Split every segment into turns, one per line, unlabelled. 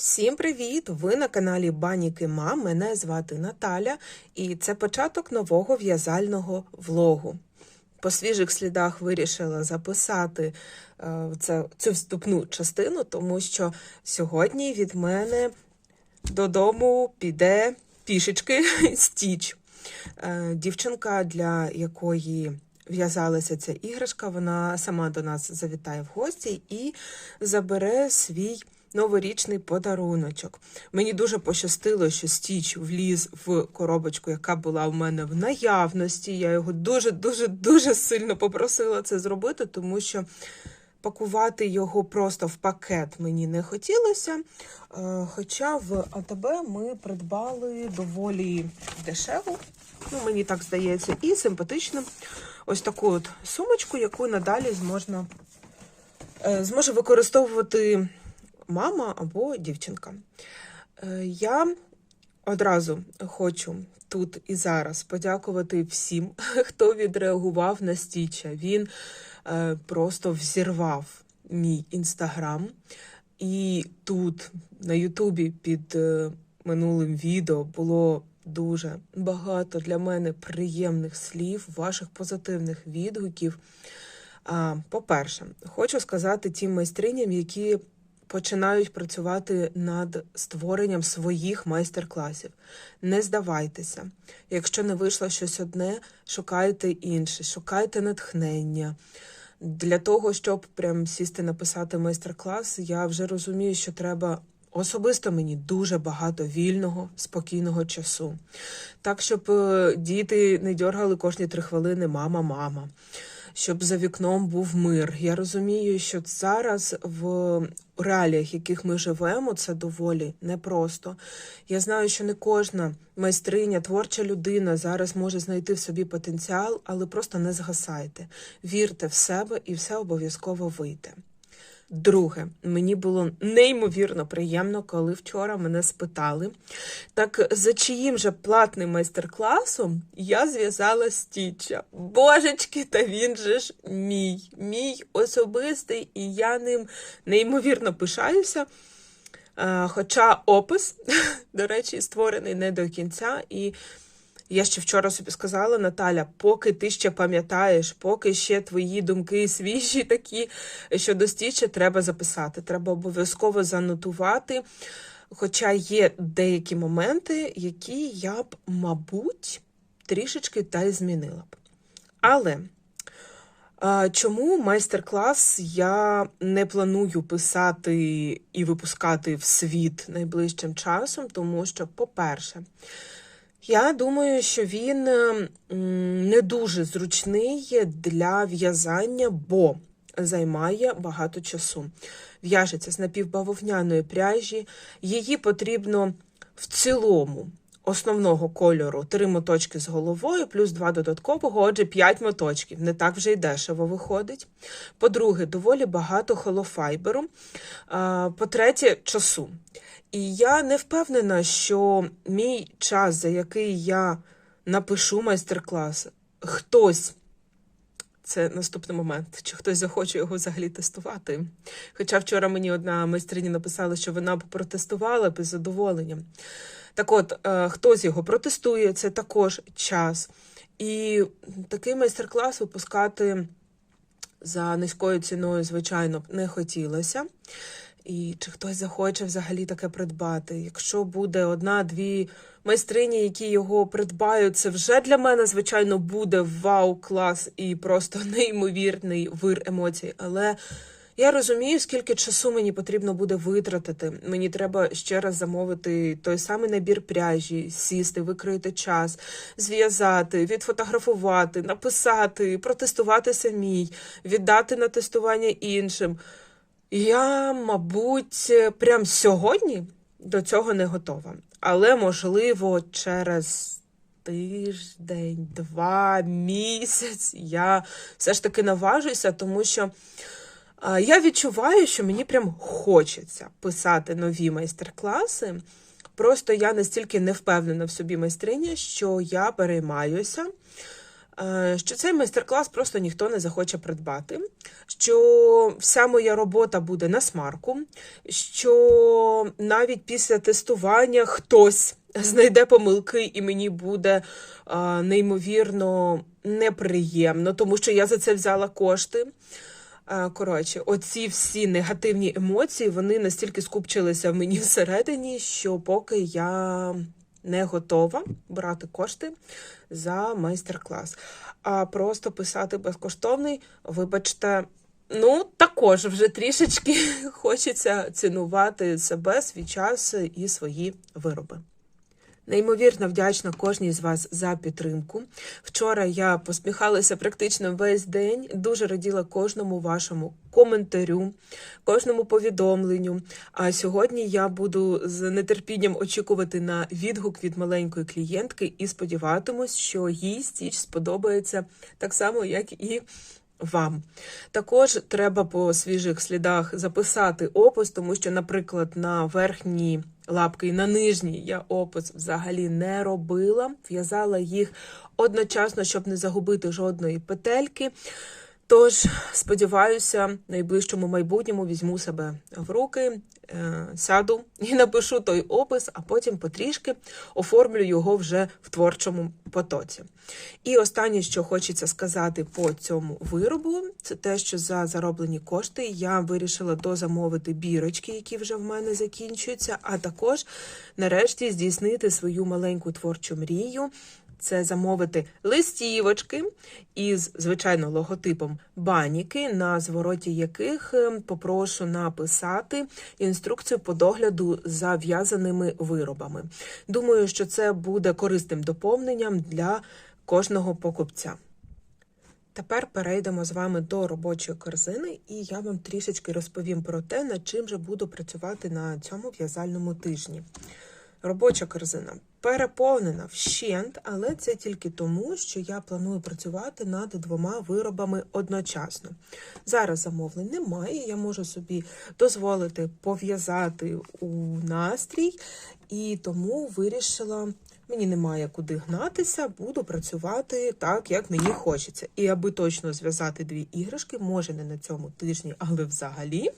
Всім привіт! Ви на каналі Баніки Мам. Мене звати Наталя, і це початок нового в'язального влогу. По свіжих слідах вирішила записати е, це, цю вступну частину, тому що сьогодні від мене додому піде пішечки стіч. Е, Дівчинка, для якої в'язалася ця іграшка, вона сама до нас завітає в гості і забере свій новорічний подаруночок. Мені дуже пощастило, що стіч вліз в коробочку, яка була в мене в наявності. Я його дуже, дуже, дуже сильно попросила це зробити, тому що. Пакувати його просто в пакет мені не хотілося. Е, Хоча в АТБ ми придбали доволі дешеву, ну мені так здається, і симпатичну ось таку от сумочку, яку надалі зможна, е, зможе використовувати мама або дівчинка. Е, Я одразу хочу тут і зараз подякувати всім, хто відреагував на стіча. Він е, просто взірвав мій інстаграм. І тут на Ютубі під е, минулим відео було дуже багато для мене приємних слів, ваших позитивних відгуків. По-перше, хочу сказати тим майстриням, які починають працювати над створенням своїх майстер-класів. Не здавайтеся. Якщо не вийшло щось одне, шукайте інше, шукайте натхнення. Для того, щоб прям сісти написати майстер-клас, я вже розумію, що треба особисто мені дуже багато вільного, спокійного часу. Так, щоб е, діти не дьоргали кожні три хвилини мама, мама. Щоб за вікном був мир. Я розумію, що зараз в реаліях, яких ми живемо, це доволі непросто. Я знаю, що не кожна майстриня, творча людина зараз може знайти в собі потенціал, але просто не згасайте. Вірте в себе і все обов'язково вийде. Друге, мені було неймовірно приємно, коли вчора мене спитали, так за чиїм же платним майстер-класом я зв'язала стіча. Божечки, та він же ж мій, мій особистий, і я ним неймовірно пишаюся. Хоча опис, до речі, створений не до кінця. І я ще вчора собі сказала, Наталя, поки ти ще пам'ятаєш, поки ще твої думки свіжі такі щодо стічі, треба записати. Треба обов'язково занотувати. Хоча є деякі моменти, які я б, мабуть, трішечки та й змінила б. Але чому майстер-клас я не планую писати і випускати в світ найближчим часом, тому що, по-перше, я думаю, що він не дуже зручний для в'язання, бо займає багато часу. В'яжеться з напівбавовняної пряжі, її потрібно в цілому основного кольору три моточки з головою, плюс два додаткового, отже, п'ять моточків. Не так вже й дешево виходить. По-друге, доволі багато холофайберу. По-третє, часу. І я не впевнена, що мій час, за який я напишу майстер-клас, хтось. Це наступний момент, чи хтось захоче його взагалі тестувати. Хоча вчора мені одна майстриня написала, що вона б протестувала без задоволення. Так от, е, хтось його протестує, це також час. І такий майстер-клас випускати за низькою ціною, звичайно, не хотілося. І чи хтось захоче взагалі таке придбати? Якщо буде одна-дві майстрині, які його придбають, це вже для мене, звичайно, буде вау-клас і просто неймовірний вир емоцій. Але я розумію, скільки часу мені потрібно буде витратити. Мені треба ще раз замовити той самий набір пряжі, сісти, викроїти час, зв'язати, відфотографувати, написати, протестувати самій, віддати на тестування іншим. Я, мабуть, прям сьогодні до цього не готова. Але, можливо, через тиждень, два, місяць я все ж таки наважуся, тому що я відчуваю, що мені прям хочеться писати нові майстер-класи. Просто я настільки не впевнена в собі майстриня, що я переймаюся. е, що цей майстер-клас просто ніхто не захоче придбати, що вся моя робота буде на смарку, що навіть після тестування хтось знайде помилки, і мені буде е, неймовірно неприємно, тому що я за це взяла кошти. Коротше, оці всі негативні емоції вони настільки скупчилися в мені всередині, що поки я не готова брати кошти за майстер-клас. А просто писати безкоштовний, вибачте, ну також вже трішечки хочеться цінувати себе, свій час і свої вироби. Неймовірно вдячна кожній з вас за підтримку. Вчора я посміхалася практично весь день. Дуже раділа кожному вашому коментарю, кожному повідомленню. А сьогодні я буду з нетерпінням очікувати на відгук від маленької клієнтки і сподіватимусь, що їй стіч сподобається так само, як і вам. Також треба по свіжих слідах записати опис, тому що, наприклад, на верхній лапки і на нижній я опис взагалі не робила. В'язала їх одночасно, щоб не загубити жодної петельки. Тож, сподіваюся, в найближчому майбутньому візьму себе в руки, е, сяду і напишу той опис, а потім потрішки оформлю його вже в творчому потоці. І останнє, що хочеться сказати по цьому виробу, це те, що за зароблені кошти я вирішила дозамовити бірочки, які вже в мене закінчуються, а також нарешті здійснити свою маленьку творчу мрію це замовити листівочки із, звичайно, логотипом баніки, на звороті яких е, попрошу написати інструкцію по догляду за в'язаними виробами. Думаю, що це буде корисним доповненням для кожного покупця. Тепер перейдемо з вами до робочої корзини, і я вам трішечки розповім про те, над чим же буду працювати на цьому в'язальному тижні. Робоча корзина переповнена вщент, але це тільки тому, що я планую працювати над двома виробами одночасно. Зараз замовлень немає, я можу собі дозволити пов'язати у настрій, і тому вирішила. Мені немає куди гнатися, буду працювати так, як мені хочеться. І аби точно зв'язати дві іграшки, може не на цьому тижні, але взагалі,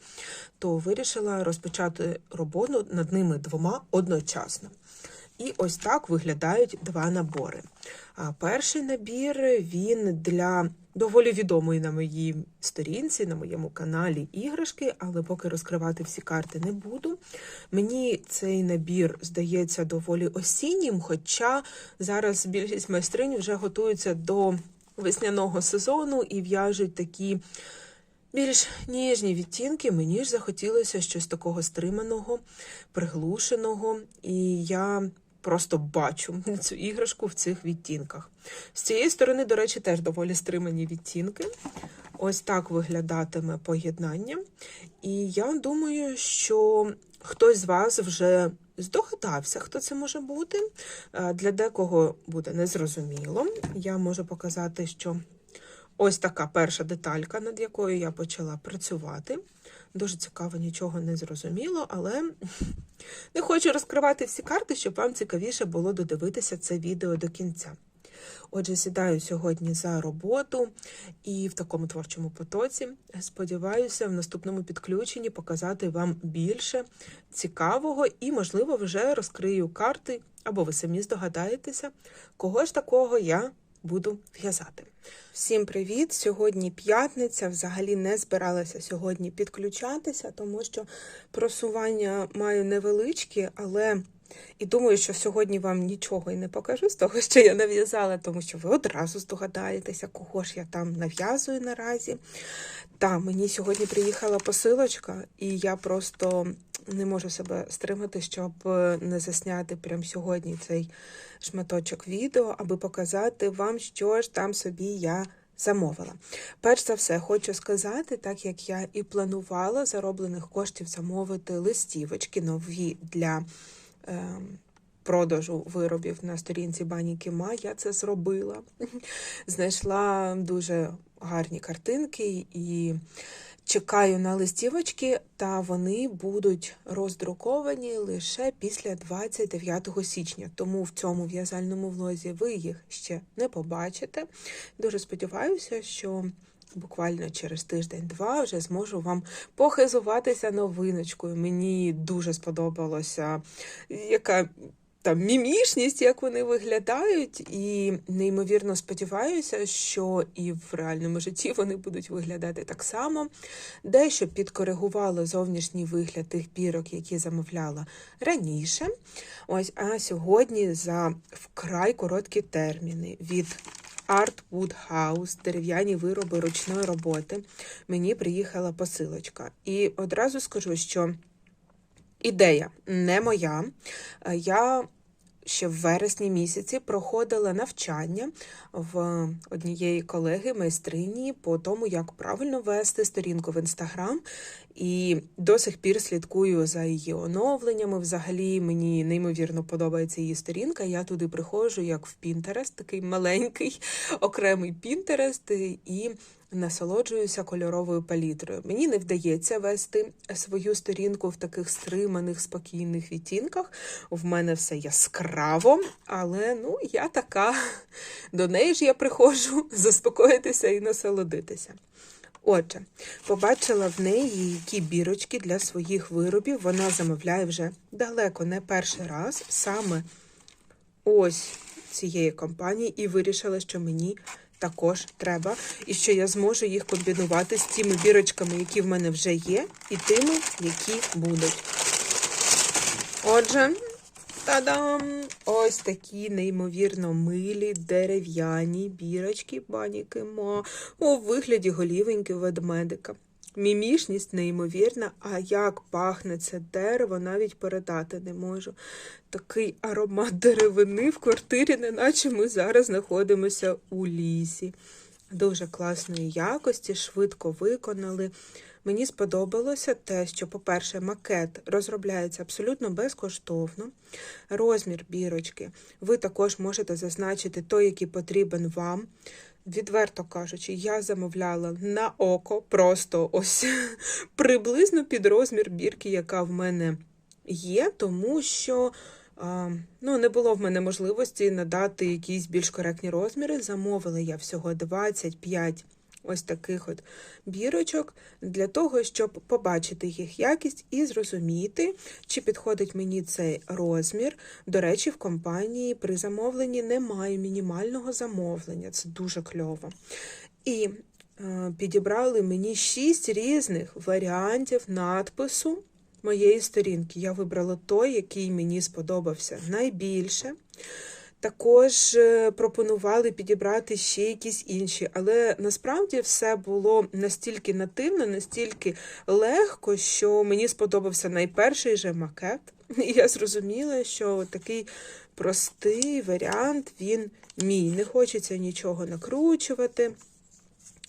то вирішила розпочати роботу над ними двома одночасно. І ось так виглядають два набори. Перший набір він для доволі відомої на моїй сторінці, на моєму каналі іграшки, але поки розкривати всі карти не буду. Мені цей набір здається доволі осіннім, хоча зараз більшість майстринь вже готуються до весняного сезону і в'яжуть такі. Більш ніжні відтінки, мені ж захотілося щось такого стриманого, приглушеного, і я просто бачу цю іграшку в цих відтінках. З цієї сторони, до речі, теж доволі стримані відтінки. Ось так виглядатиме поєднання. І я думаю, що хтось з вас вже здогадався, хто це може бути. Для декого буде незрозуміло. Я можу показати, що ось така перша деталька, над якою я почала працювати. Дуже цікаво, нічого не зрозуміло, але не хочу розкривати всі карти, щоб вам цікавіше було додивитися це відео до кінця. Отже, сідаю сьогодні за роботу і в такому творчому потоці. Сподіваюся, в наступному підключенні показати вам більше цікавого і, можливо, вже розкрию карти, або ви самі здогадаєтеся, кого ж такого я буду в'язати. Всім привіт! Сьогодні п'ятниця. Взагалі не збиралася сьогодні підключатися, тому що просування маю невеличкі, але і думаю, що сьогодні вам нічого і не покажу з того, що я нав'язала, тому що ви одразу здогадаєтеся, кого ж я там нав'язую наразі. Та, мені сьогодні приїхала посилочка, і я просто не можу себе стримати, щоб не засняти прямо сьогодні цей шматочок відео, аби показати вам, що ж там собі я замовила. Перш за все, хочу сказати, так як я і планувала зароблених коштів замовити листівочки нові для. Е Продажу виробів на сторінці Бані Кіма, я це зробила. Знайшла дуже гарні картинки і Чекаю на листівочки, та вони будуть роздруковані лише після 29 січня. Тому в цьому в'язальному влозі ви їх ще не побачите. Дуже сподіваюся, що буквально через тиждень-два вже зможу вам похизуватися новиночкою. Мені дуже сподобалося, яка там мімішність, як вони виглядають, і неймовірно сподіваюся, що і в реальному житті вони будуть виглядати так само. Дещо підкоригувало зовнішній вигляд тих бірок, які замовляла раніше. Ось, а сьогодні за вкрай короткі терміни від Art Woodhouse, дерев'яні вироби ручної роботи. Мені приїхала посилочка. І одразу скажу, що ідея не моя. Е, Я ще в вересні місяці проходила навчання в однієї колеги майстрині по тому, як правильно вести сторінку в інстаграм. І до сих пір слідкую за її оновленнями. Взагалі мені неймовірно подобається її сторінка. Я туди приходжу як в Пінтерест, такий маленький окремий Пінтерест, і насолоджуюся кольоровою палітрою. Мені не вдається вести свою сторінку в таких стриманих, спокійних відтінках. В мене все яскраво, але ну я така. До неї ж я приходжу заспокоїтися і насолодитися. Отже, побачила в неї які бірочки для своїх виробів. Вона замовляє вже далеко не перший раз саме ось цієї компанії, і вирішила, що мені також треба, і що я зможу їх комбінувати з тими бірочками, які в мене вже є, і тими, які будуть. Отже, та-дам! Ось такі неймовірно милі дерев'яні бірочки баніки ма у вигляді голівеньки ведмедика. Мімішність неймовірна, а як пахне це дерево, навіть передати не можу. Такий аромат деревини в квартирі, неначе ми зараз знаходимося у лісі. Дуже класної якості, швидко виконали. Мені сподобалося те, що, по-перше, макет розробляється абсолютно безкоштовно. Розмір бірочки ви також можете зазначити той, який потрібен вам. Відверто кажучи, я замовляла на око просто ось приблизно під розмір бірки, яка в мене є, тому що ну, не було в мене можливості надати якісь більш коректні розміри. Замовила я всього 25 ось таких от бірочок для того, щоб побачити їх якість і зрозуміти, чи підходить мені цей розмір. До речі, в компанії при замовленні немає мінімального замовлення, це дуже кльово. І е, підібрали мені шість різних варіантів надпису моєї сторінки. Я вибрала той, який мені сподобався найбільше. Також е, пропонували підібрати ще якісь інші, але насправді все було настільки нативно, настільки легко, що мені сподобався найперший же макет. І я зрозуміла, що такий простий варіант він мій. Не хочеться нічого накручувати.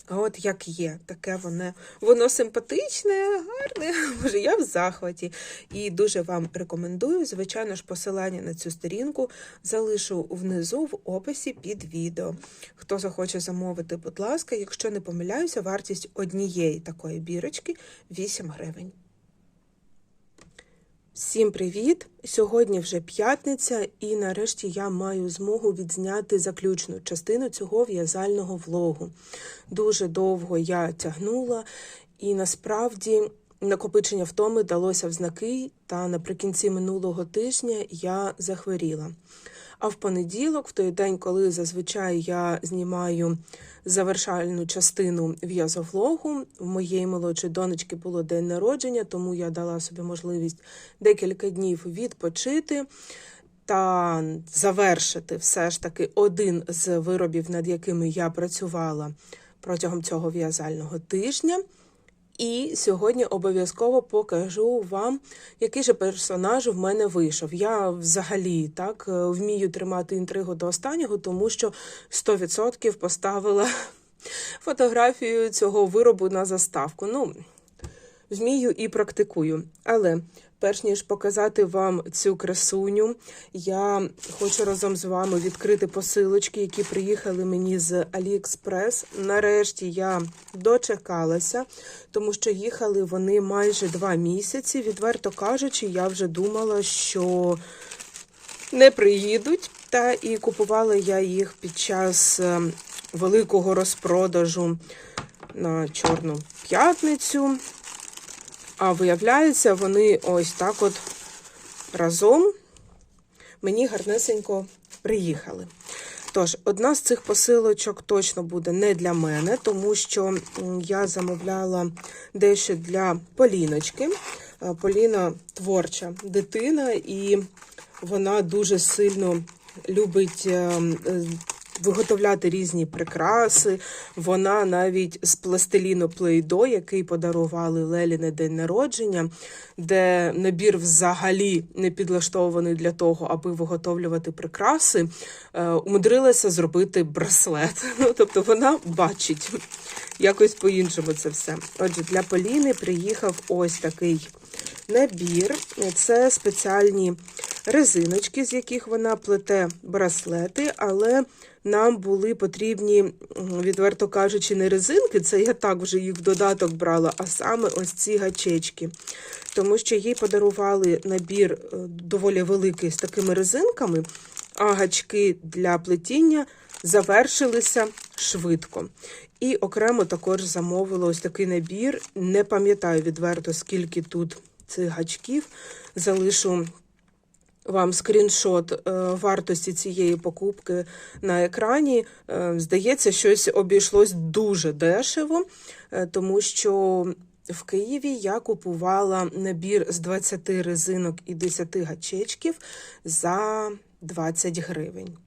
А от як є, таке воно воно симпатичне, гарне. Може, я в захваті. І дуже вам рекомендую. Звичайно ж, посилання на цю сторінку залишу внизу в описі під відео. Хто захоче замовити, будь ласка, якщо не помиляюся, вартість однієї такої бірочки 8 гривень. Всім привіт! Сьогодні вже п'ятниця, і нарешті я маю змогу відзняти заключну частину цього в'язального влогу. Дуже довго я тягнула, і насправді накопичення втоми далося в знаки, та наприкінці минулого тижня я захворіла. А в понеділок, в той день, коли зазвичай я знімаю завершальну частину в'язовлогу, в моєї молодшої донечки було день народження, тому я дала собі можливість декілька днів відпочити. Та завершити все ж таки один з виробів, над якими я працювала протягом цього в'язального тижня. І сьогодні обов'язково покажу вам, який же персонаж в мене вийшов. Я взагалі так вмію тримати інтригу до останнього, тому що 100% поставила фотографію цього виробу на заставку. Ну, вмію і практикую. Але перш ніж показати вам цю красуню, я хочу разом з вами відкрити посилочки, які приїхали мені з AliExpress. Нарешті я дочекалася, тому що їхали вони майже два місяці. Відверто кажучи, я вже думала, що не приїдуть. Та і купувала я їх під час е, великого розпродажу на Чорну п'ятницю. А виявляється, вони ось так от разом мені гарнесенько приїхали. Тож, одна з цих посилочок точно буде не для мене, тому що я замовляла дещо для Поліночки. Е, Поліна творча дитина, і вона дуже сильно любить е, е, виготовляти різні прикраси. Вона навіть з пластиліну Плейдо, який подарували Лелі на день народження, де набір взагалі не підлаштований для того, аби виготовлювати прикраси, е, умудрилася зробити браслет. Ну, тобто вона бачить якось по-іншому це все. Отже, для Поліни приїхав ось такий набір. Це спеціальні резиночки, з яких вона плете браслети, але нам були потрібні, відверто кажучи, не резинки, це я так вже їх в додаток брала, а саме ось ці гачечки. Тому що їй подарували набір е, доволі великий з такими резинками, а гачки для плетіння завершилися швидко. І окремо також замовила ось такий набір. Не пам'ятаю відверто, скільки тут цих гачків. Залишу вам скріншот е, вартості цієї покупки на екрані. Е, Здається, щось обійшлось дуже дешево, е, тому що в Києві я купувала набір з 20 резинок і 10 гачечків за 20 гривень.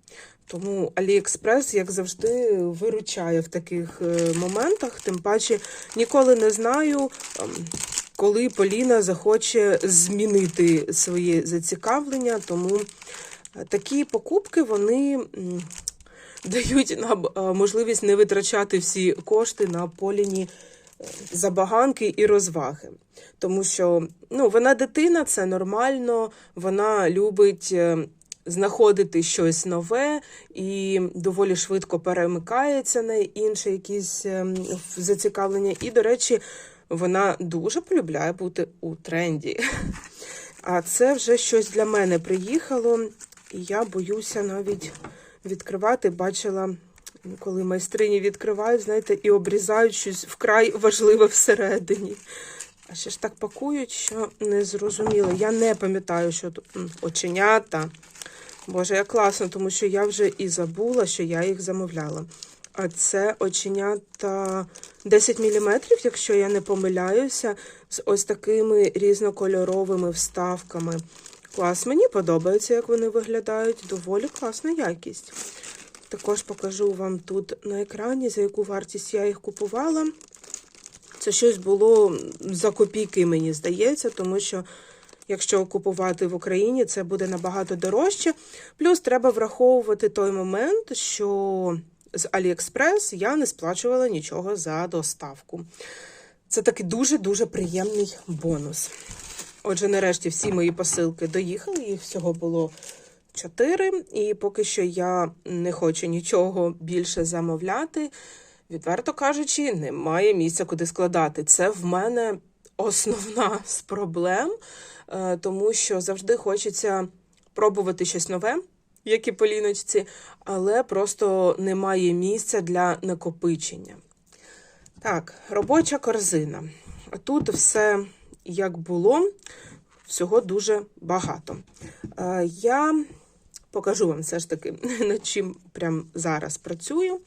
Тому AliExpress, як завжди, виручає в таких моментах. Тим паче ніколи не знаю, ем, коли Поліна захоче змінити своє зацікавлення. Тому е, такі покупки вони дають нам е, можливість не витрачати всі кошти на Поліні е, забаганки і розваги. Тому що ну, вона дитина, це нормально, вона любить. знаходити щось нове і доволі швидко перемикається на інші якісь ем, зацікавлення. І, до речі, вона дуже полюбляє бути у тренді. А це вже щось для мене приїхало, і я боюся навіть відкривати. Бачила, коли майстрині відкривають, знаєте, і обрізають щось вкрай важливе всередині. А ще ж так пакують, що не зрозуміло. Я не пам'ятаю, що тут оченята. Боже, як класно, тому що я вже і забула, що я їх замовляла. А це оченята 10 мм, якщо я не помиляюся, з ось такими різнокольоровими вставками. Клас, мені подобається, як вони виглядають. Доволі класна якість. Також покажу вам тут на екрані, за яку вартість я їх купувала. Це щось було за копійки, мені здається, тому що якщо купувати в Україні, це буде набагато дорожче. Плюс треба враховувати той момент, що з AliExpress я не сплачувала нічого за доставку. Це такий дуже-дуже приємний бонус. Отже, нарешті всі мої посилки доїхали, їх всього було чотири, і поки що я не хочу нічого більше замовляти. Відверто кажучи, немає місця, куди складати. Це в мене основна з проблем, е, тому що завжди хочеться пробувати щось нове, як і поліночці, але просто немає місця для накопичення. Так, робоча корзина. Тут все як було, всього дуже багато. Е, Я покажу вам все ж таки, над чим прямо зараз працюю.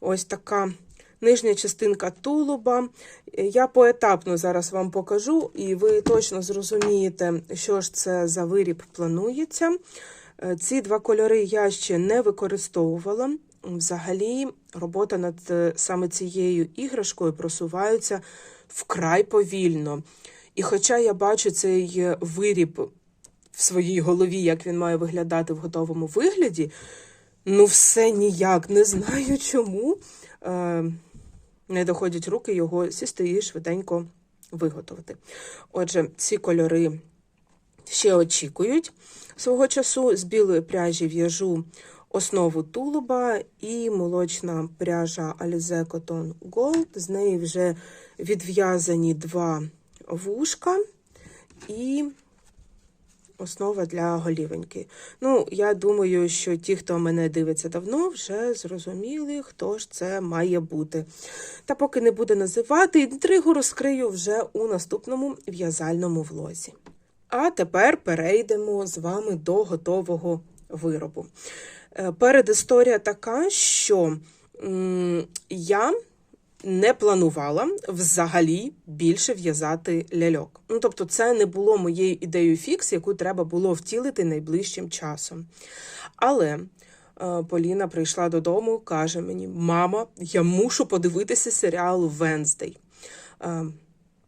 Ось така нижня частинка тулуба. Я поетапно зараз вам покажу, і ви точно зрозумієте, що ж це за виріб планується. Е, Ці два кольори я ще не використовувала. Взагалі, робота над е, саме цією іграшкою просувається вкрай повільно. І хоча я бачу цей е, виріб в своїй голові, як він має виглядати в готовому вигляді, ну все ніяк не знаю чому. Не доходять руки його сісти і швиденько виготовити. Отже, ці кольори ще очікують свого часу. З білої пряжі в'яжу основу тулуба і молочна пряжа Alize Cotton Gold. З неї вже відв'язані два вушка і основа для голівеньки. Ну, я думаю, що ті, хто мене дивиться давно, вже зрозуміли, хто ж це має бути. Та поки не буде називати, інтригу розкрию вже у наступному в'язальному влозі. А тепер перейдемо з вами до готового виробу. Е, Передісторія така, що я не планувала взагалі більше в'язати ляльок. Ну, тобто, це не було моєю ідеєю фікс, яку треба було втілити найближчим часом. Але е, Поліна прийшла додому, каже мені: Мама, я мушу подивитися серіал Венздей.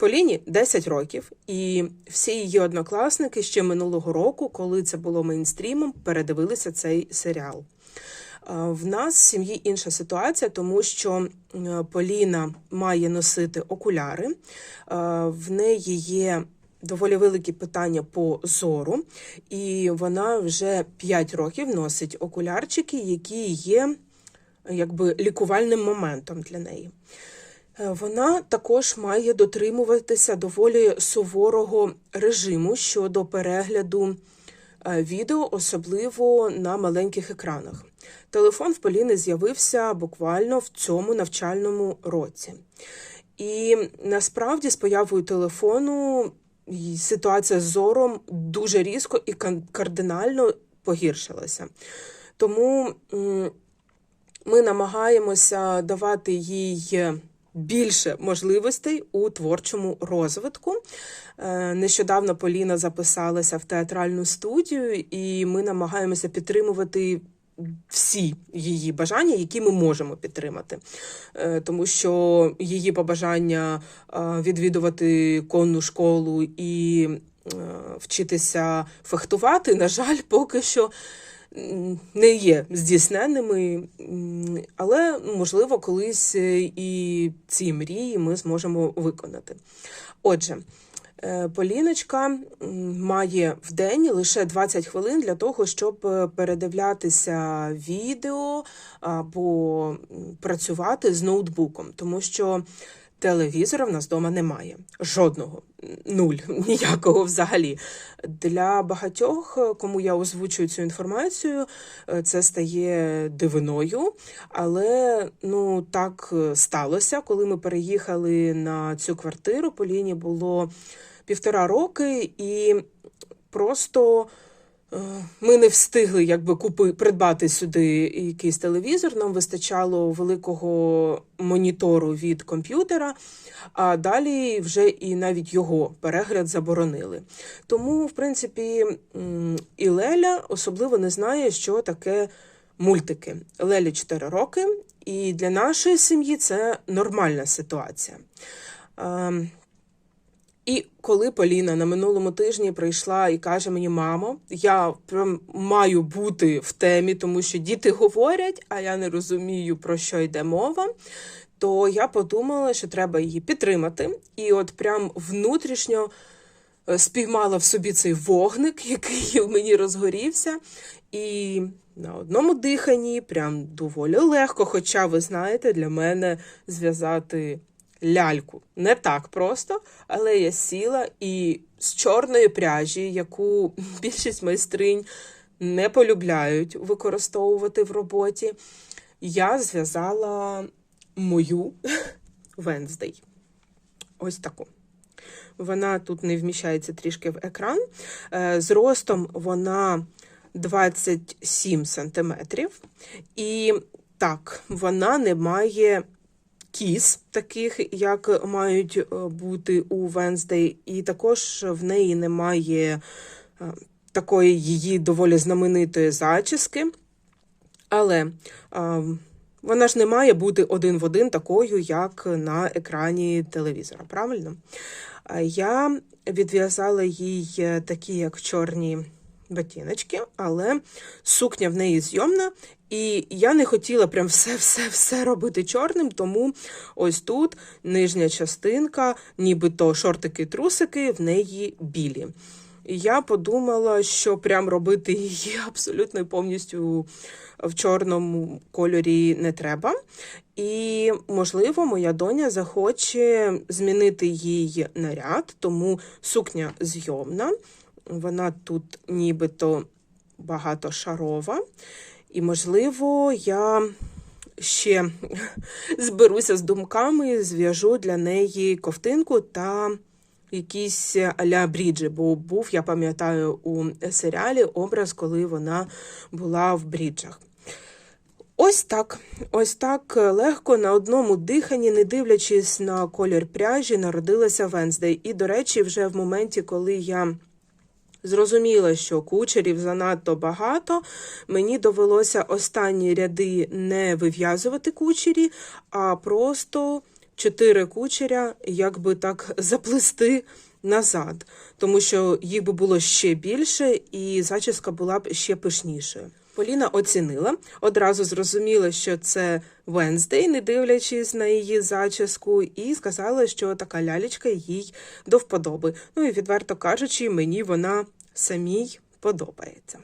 Поліні 10 років, і всі її однокласники ще минулого року, коли це було мейнстрімом, передивилися цей серіал. Е, В нас в сім'ї інша ситуація, тому що е, Поліна має носити окуляри, е, в неї є доволі великі питання по зору, і вона вже 5 років носить окулярчики, які є якби лікувальним моментом для неї. Е, Вона також має дотримуватися доволі суворого режиму щодо перегляду е, відео, особливо на маленьких екранах. Телефон в Поліни з'явився буквально в цьому навчальному році. І насправді з появою телефону ситуація з зором дуже різко і кардинально погіршилася. Тому ми намагаємося давати їй більше можливостей у творчому розвитку. Е, Нещодавно Поліна записалася в театральну студію, і ми намагаємося підтримувати всі її бажання, які ми можемо підтримати. Е, Тому що її побажання е, відвідувати конну школу і вчитися фехтувати, на жаль, поки що не є здійсненними, М, але можливо колись е, і ці мрії ми зможемо виконати. Отже, е, Поліночка має в день лише 20 хвилин для того, щоб е, передивлятися відео або працювати з ноутбуком, тому що телевізора в нас вдома немає. Жодного. Нуль, ніякого взагалі. Для багатьох, кому я озвучую цю інформацію, е, це стає дивиною. Але ну так е, сталося, коли ми переїхали на цю квартиру. Поліні було півтора роки, і просто ми не встигли якби купи придбати сюди якийсь телевізор. Нам вистачало великого монітору від комп'ютера, а далі вже і навіть його перегляд заборонили. Тому, в принципі, і Леля особливо не знає, що таке мультики. Лелі 4 роки, і для нашої сім'ї це нормальна ситуація. І коли Поліна на минулому тижні прийшла і каже мені, мамо, я прям маю бути в темі, тому що діти говорять, а я не розумію, про що йде мова, то я подумала, що треба її підтримати. І от прям внутрішньо е, спіймала в собі цей вогник, який мені розгорівся. І на одному диханні прям доволі легко, хоча, ви знаєте, для мене зв'язати ляльку не так просто, але я сіла і з чорної пряжі, яку більшість майстринь не полюбляють використовувати в роботі, я зв'язала мою Венздей. Ось таку. Вона тут не вміщається трішки в екран. Е, Зростом вона 27 сантиметрів. І так, вона не має кіз, таких, як мають е, бути у Венздей, і також в неї немає е, такої її доволі знаменитої зачіски. Але а, вона ж не має бути один в один такою, як на екрані телевізора, правильно? Я відв'язала їй такі, як чорні ботиночки, але сукня в неї зйомна, і я не хотіла прям все-все-все робити чорним, тому ось тут нижня частинка, нібито шортики-трусики, в неї білі. І я подумала, що прям робити її абсолютно повністю в чорному кольорі не треба. І, можливо, моя доня захоче змінити їй наряд, тому сукня зйомна. Вона тут нібито багатошарова. І, можливо, я ще зберуся з думками, зв'яжу для неї ковтинку та якісь аля бріджі, бо був, я пам'ятаю, у серіалі образ, коли вона була в бріджах. Ось так, ось так легко на одному диханні, не дивлячись на колір пряжі, народилася Венздей. І, до речі, вже в моменті, коли я зрозуміла, що кучерів занадто багато, мені довелося останні ряди не вив'язувати кучері, а просто чотири кучеря, якби так заплести назад, тому що їх би було ще більше, і зачіска була б ще пишнішою. Поліна оцінила, одразу зрозуміла, що це Венздей, не дивлячись на її зачіску, і сказала, що така лялечка їй до вподоби. Ну і відверто кажучи, мені вона самій подобається.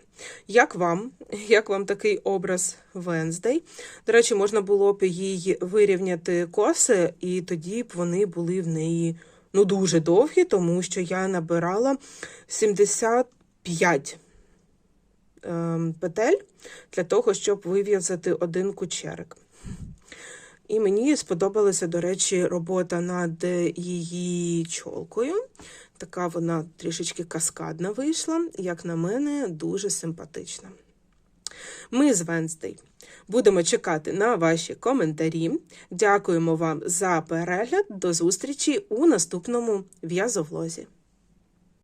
Як вам? Як вам такий образ Венздей? До речі, можна було б їй вирівняти коси, і тоді б вони були в неї ну дуже довгі, тому що я набирала 75 ем, петель для того, щоб вив'язати один кучерик. І мені сподобалася, до речі, робота над її чолкою. Така вона трішечки каскадна вийшла, як на мене, дуже симпатична. Ми з Венздей будемо чекати на ваші коментарі. Дякуємо вам за перегляд. До зустрічі у наступному в'язовлозі.